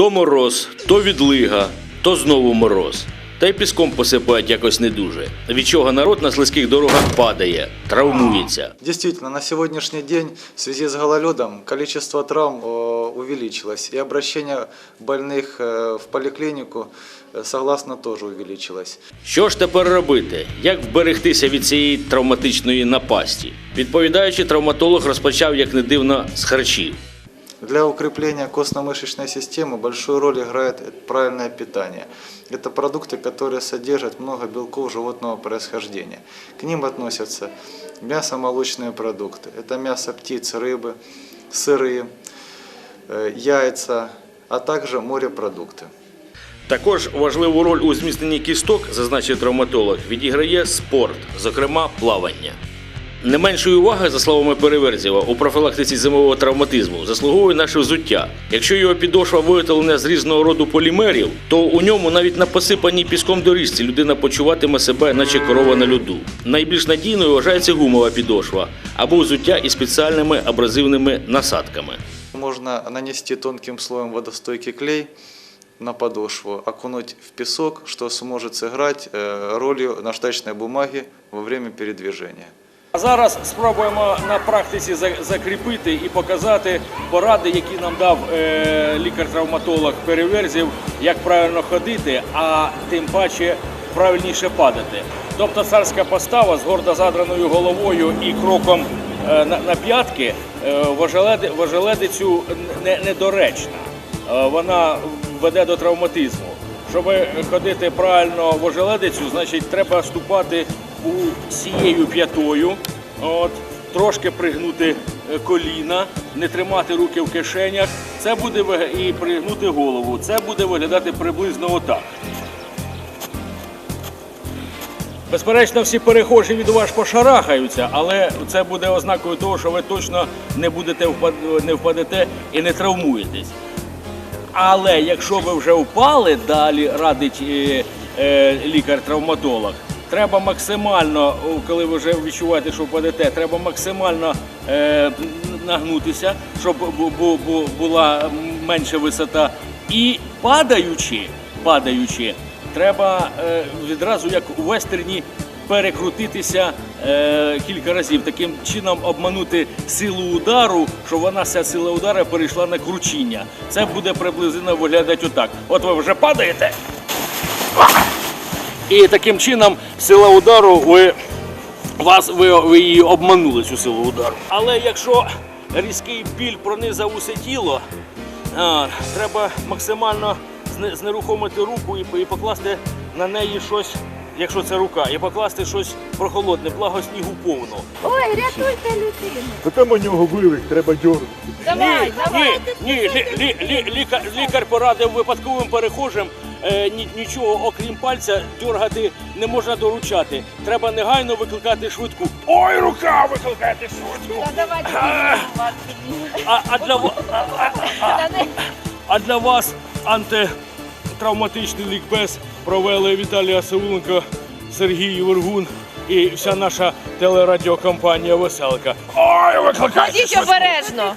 То мороз, то відлига, то знову мороз. Та й піском посипають якось не дуже. Від чого народ на слизьких дорогах падає, травмується. Действительно, на сегодняшний день в связи с гололедом количество травм э, увеличилось, и обращение больных э, в поликлинику, э, согласно, тоже увеличилось. Що ж тепер робити? Як вберегтися від цієї травматичної напасті? Відповідаючи, травматолог розпочав, як не дивно, з харчів. Для укрепления костно-мышечной системы большую роль играет правильное питание. Это продукты, которые содержат много белков животного происхождения. К ним относятся мясо-молочные продукты. Это мясо птиц, рыбы, сыры, э, яйца, а также морепродукты. Також важливу роль у зміцненні кісток, зазначив травматолог, відіграє спорт, зокрема плавання. Не меншої уваги, за словами Переверзєва, у профілактиці зимового травматизму заслуговує наше взуття. Якщо його підошва виготовлена з різного роду полімерів, то у ньому навіть на посипаній піском доріжці людина почуватиме себе, наче корова на льоду. Найбільш надійною вважається гумова підошва або взуття із спеціальними абразивними насадками. Можно нанести тонким слоем водостойкий клей на подошву, окунуть в песок, что сможет сыграть э, ролью наждачной бумаги во время передвижения. А зараз спробуємо на практиці закріпити і показати поради, які нам дав е, лікар-травматолог Переверзів, як правильно ходити, а тим паче правильніше падати. Тобто царська постава з гордо задраною головою і кроком е, на, п'ятки е, вожеледицю недоречна. Вона веде до травматизму. Щоб ходити правильно в ожеледицю, значить треба ступати у сією п'ятою, от, трошки пригнути е, коліна, не тримати руки в кишенях. Це буде і пригнути голову. Це буде виглядати приблизно отак. Безперечно, всі перехожі від вас пошарахаються, але це буде ознакою того, що ви точно не будете не впадете і не травмуєтесь. Але якщо ви вже впали, далі радить е, е, лікар-травматолог, треба максимально, коли ви вже відчуваєте, що впадете, треба максимально е, нагнутися, щоб бу- бу- бу- була менша висота. І падаючи, падаючи, треба е, відразу, як у вестерні, перекрутитися е, кілька разів, таким чином обманути силу удару, щоб вона ця сила удару перейшла на кручіння. Це буде приблизно виглядати отак. От ви вже падаєте. І таким чином сила удару ви, вас, ви, ви її обманули цю силу удару. Але якщо різкий біль пронизав усе тіло, а, треба максимально знерухомити руку і, і покласти на неї щось, якщо це рука, і покласти щось прохолодне, благо снігу повно. Ой, рятуйте людину. Та там у нього вивих, треба дьорнути. Давай, ні, давай. ні, ні, лі, лі, лі, лікар, лікар порадив випадковим перехожим нічого, окрім пальця, дергати не можна доручати. Треба негайно викликати швидку. Ой, рука! Викликайте швидку! Та давайте. А, а, для, ва- а, а, а, а для вас антитравматичний лікбез провели Віталія Сауленко, Сергій Вергун і вся наша телерадіокомпанія Веселка. Ой, викликайте Ходіть обережно.